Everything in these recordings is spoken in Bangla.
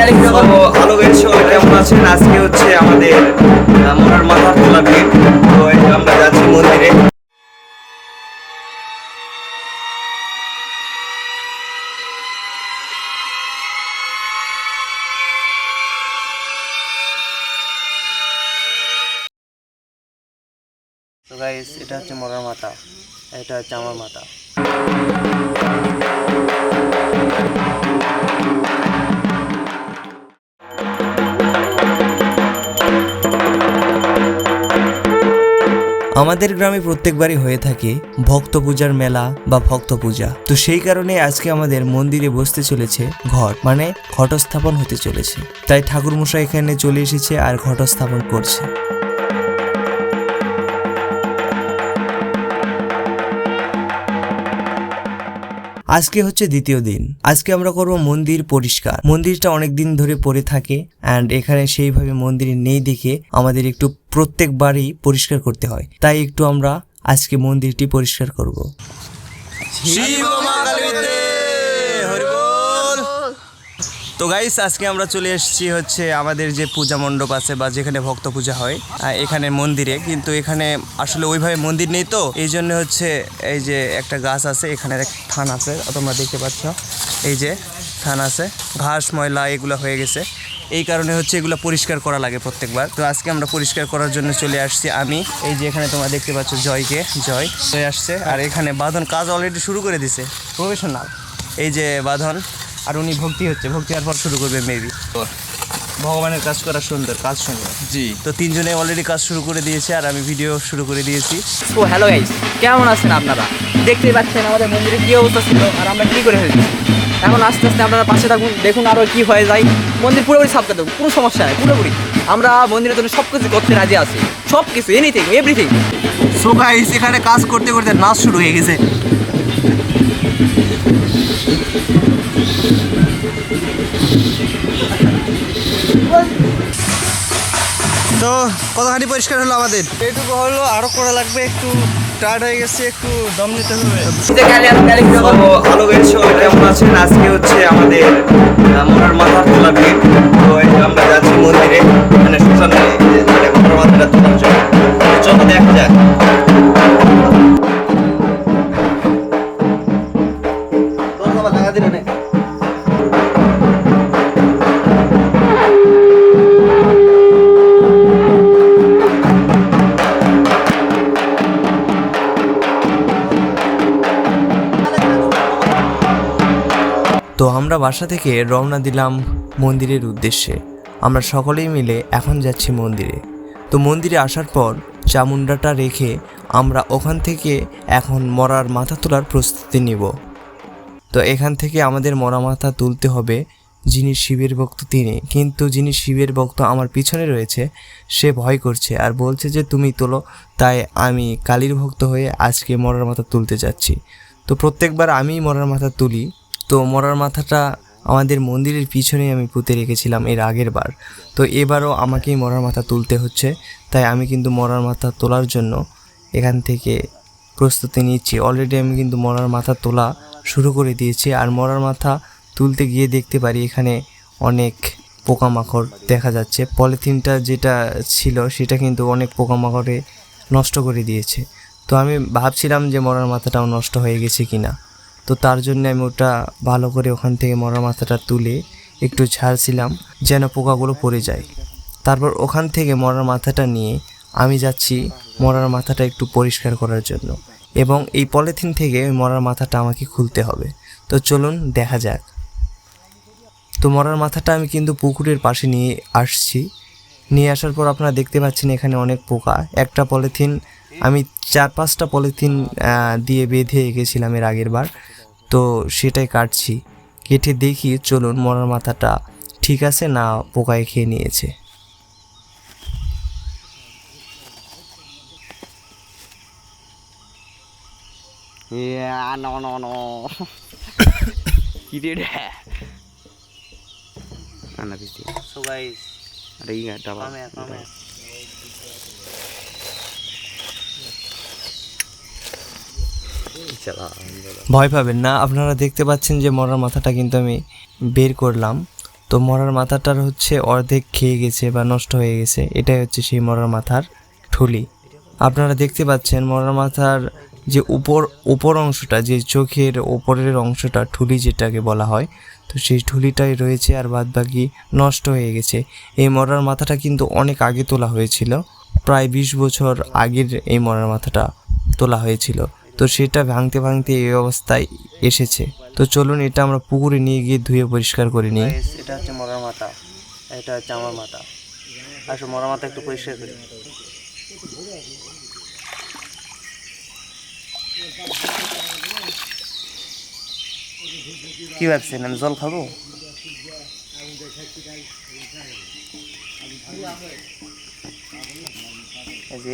হ্যালো সবাই কেমন আছেন? আজকে হচ্ছে আমাদের মরার মাথা তোলা ভিড় তো আমরা যাচ্ছি মন্দিরে। তো এটা হচ্ছে মরার মাথা। এটা হচ্ছে আমার মাথা। আমাদের গ্রামে প্রত্যেকবারই হয়ে থাকে ভক্ত পূজার মেলা বা ভক্ত পূজা। তো সেই কারণে আজকে আমাদের মন্দিরে বসতে চলেছে ঘট মানে ঘটস্থাপন হতে চলেছে। তাই ঠাকুর মশাই এখানে চলে এসেছে আর ঘটস্থাপন করছে। আজকে হচ্ছে দ্বিতীয় দিন। আজকে আমরা করব মন্দির পরিষ্কার। মন্দিরটা অনেক দিন ধরে পড়ে থাকে অ্যান্ড এখানে সেইভাবে মন্দির নেই দেখে আমাদের একটু প্রত্যেকবারই পরিষ্কার করতে হয়। তাই একটু আমরা আজকে মন্দিরটি পরিষ্কার করব। তো গাইস আজকে আমরা চলে এসেছি হচ্ছে আমাদের যে পূজা মণ্ডপ আছে বা যেখানে ভক্ত পূজা হয় এখানে মন্দিরে। কিন্তু এখানে আসলে ওইভাবে মন্দির নেই তো, এই জন্য হচ্ছে এই যে একটা গাছ আছে, এখানে এক থান আছে, তোমরা দেখতে পাচ্ছ। এই যে থান আছে, ঘাস, ময়লা, এগুলো হয়ে গেছে। এই কারণে হচ্ছে এগুলো পরিষ্কার করা লাগে প্রত্যেকবার। তো আজকে আমরা পরিষ্কার করার জন্য চলে আসছি আমি। এই যে এখানে তোমরা দেখতে পাচ্ছ জয়কে, জয় জয় আসছে। আর এখানে বাঁধন কাজ অলরেডি শুরু করে দিছে। প্রফেশনাল। এই যে বাঁধন আর উনি ভক্তি হচ্ছে ভক্তি হওয়ার পর শুরু করবে মেবি ভগবানের কাজ করা সুন্দর কাজ সুন্দর। জি। তো তিনজনে অলরেডি কাজ শুরু করে দিয়েছে আর আমি ভিডিও শুরু করে দিয়েছি। ও হ্যালো গাইস কেমন আছেন আপনারা? দেখতেই পাচ্ছেন আমাদের মন্দিরে কী অবস্থা ছিল আর আমরা কী করে ফেলছি এখন আস্তে আস্তে আপনারা পাশে থাকুন দেখুন আরও কী হয়ে যায়। মন্দির পুরোপুরি সাফ করে দেবো কোনো সমস্যা নেই পুরোপুরি। আমরা মন্দিরের জন্য সব কিছু করতে রাজি আছি। সব কিছু এনিথিং এভরিথিং সো গাইস এখানে কাজ করতে করতে নাচ শুরু হয়ে গেছে। তো কতখানি পরিষ্কার হলো আমাদের? এইটুকু হলো আরও করা লাগবে একটু টায়ার্ড হয়ে গেছে একটু দম নিতে হবে। কেমন আছেন? আজকে হচ্ছে আমাদের তোলা ভিড়। তো আমরা যাচ্ছি মন্দিরে মানে শ্মশানে মানে মাথাটা তোলার জন্য। তো আমরা বাসা থেকে রওনা দিলাম মন্দিরের উদ্দেশ্যে। আমরা সকলেই মিলে এখন যাচ্ছি মন্দিরে। তো মন্দিরে আসার পর চামুন্ডাটা রেখে আমরা ওখান থেকে এখন মরার মাথা তোলার প্রস্তুতি নিব। তো এখান থেকে আমাদের মরা মাথা তুলতে হবে যিনি শিবের ভক্ত তিনি। কিন্তু যিনি শিবের ভক্ত আমার পিছনে রয়েছে, সে ভয় করছে আর বলছে যে, তুমি তোলো। তাই আমি কালীর ভক্ত হয়ে আজকে মরার মাথা তুলতে যাচ্ছি। তো প্রত্যেকবার আমিই মরার মাথা তুলি। তো মরার মাথাটা আমাদের মন্দিরের পিছনে আমি পুঁতে রেখেছিলাম এর আগের বার। তো এবারও আমাকেই মরার মাথা তুলতে হচ্ছে, তাই আমি কিন্তু মরার মাথা তোলার জন্য এখান থেকে প্রস্তুতি নিচ্ছি। অলরেডি আমি কিন্তু মরার মাথা তোলা শুরু করে দিয়েছি, আর মরার মাথা তুলতে গিয়ে দেখতে পারি এখানে অনেক পোকামাকড় দেখা যাচ্ছে। পলিথিনটা যেটা ছিল সেটা কিন্তু অনেক পোকামাকড়ে নষ্ট করে দিয়েছে। তো আমি ভাবছিলাম যে মরার মাথাটাও নষ্ট হয়ে গেছে কিনা। তো তার জন্য আমি ওটা ভালো করে ওখান থেকে মরার মাথাটা তুলে একটু ঝাড়ছিলাম যেন পোকাগুলো পড়ে যায়। তারপর ওখান থেকে মরার মাথাটা নিয়ে আমি যাচ্ছি মরার মাথাটা একটু পরিষ্কার করার জন্য এবং এই পলিথিন থেকে ওই মরার মাথাটা আমাকে খুলতে হবে। তো চলুন দেখা যাক। তো মরার মাথাটা আমি কিন্তু পুকুরের পাশে নিয়ে আসছি। নিয়ে আসার পর আপনারা দেখতে পাচ্ছেন এখানে অনেক পোকা। একটা পলিথিন আমি চার পাঁচটা পলিথিন দিয়ে বেঁধে গেছিলাম এর আগের বার। তো সেটাই কাটছি। কেটে দেখি চলুন মরার মাথাটা ঠিক আছে না পোকায় খেয়ে নিয়েছে। Yeah, no, no, no. কি রে রে আনা বিসি সো গাইস আরে ডাবা কমে কমে ভয় পাবেন না। আপনারা দেখতে পাচ্ছেন যে মরার মাথাটা কিন্তু আমি বের করলাম। তো মরার মাথাটার হচ্ছে অর্ধেক খেয়ে গেছে বা নষ্ট হয়ে গেছে। এটাই হচ্ছে সেই মরার মাথার ঠুলি। আপনারা দেখতে পাচ্ছেন মরার মাথার যে উপর উপর অংশটা, যে চোখের ওপরের অংশটা, ঠুলি যেটাকে বলা হয়, তো সেই ঠুলিটাই রয়েছে আর বাদ বাকি নষ্ট হয়ে গেছে। এই মরার মাথাটা কিন্তু অনেক আগে তোলা হয়েছিল। প্রায় বিশ বছর আগের এই মরার মাথাটা তোলা হয়েছিল। তো সেটা ভাঙতে ভাঙতে এই অবস্থায় এসেছে। তো চলুন এটা আমরা পুকুরে নিয়ে গিয়ে ধুয়ে পরিষ্কার করে নিই। এটা হচ্ছে মরার মাথা। এটা হচ্ছে আমার মাথা। আসো মরা মাথা একটু পরিষ্কার করি। কি ভাবছেন, আমি জল খাব?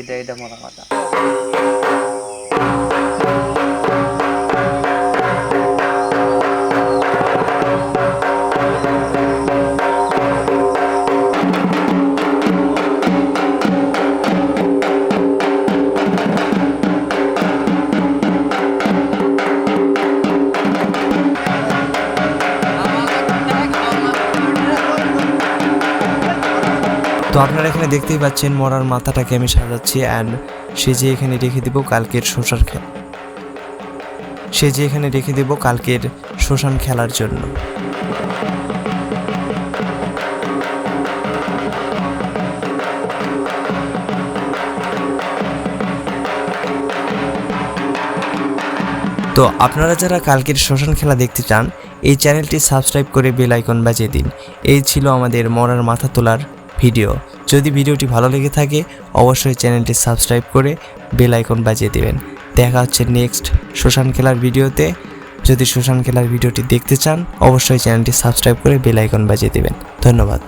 এটা এটা মরা মাথা। তো আপনারা এখানে দেখতেই পাচ্ছেন মরার মাথাটাকে আমি সাজাচ্ছি অ্যান্ড সে যে এখানে রেখে দেবো কালকের শোষার খেলা সে যে এখানে রেখে দেবো কালকের শ্মশান খেলার জন্য। তো আপনারা যারা কালকের শ্মশান খেলা দেখতে চান, এই চ্যানেলটি সাবস্ক্রাইব করে বেল আইকন বাজিয়ে দিন। এই ছিল আমাদের মরার মাথা তোলার ভিডিও। যদি ভিডিওটি ভালো লেগে থাকে, অবশ্যই চ্যানেলটি সাবস্ক্রাইব করে বেল আইকন বাজিয়ে দেবেন। দেখা হচ্ছে নেক্সট সুশান খেলার ভিডিওতে। যদি সুশান খেলার ভিডিওটি দেখতে চান, অবশ্যই চ্যানেলটি সাবস্ক্রাইব করে বেল আইকন বাজিয়ে দেবেন। ধন্যবাদ।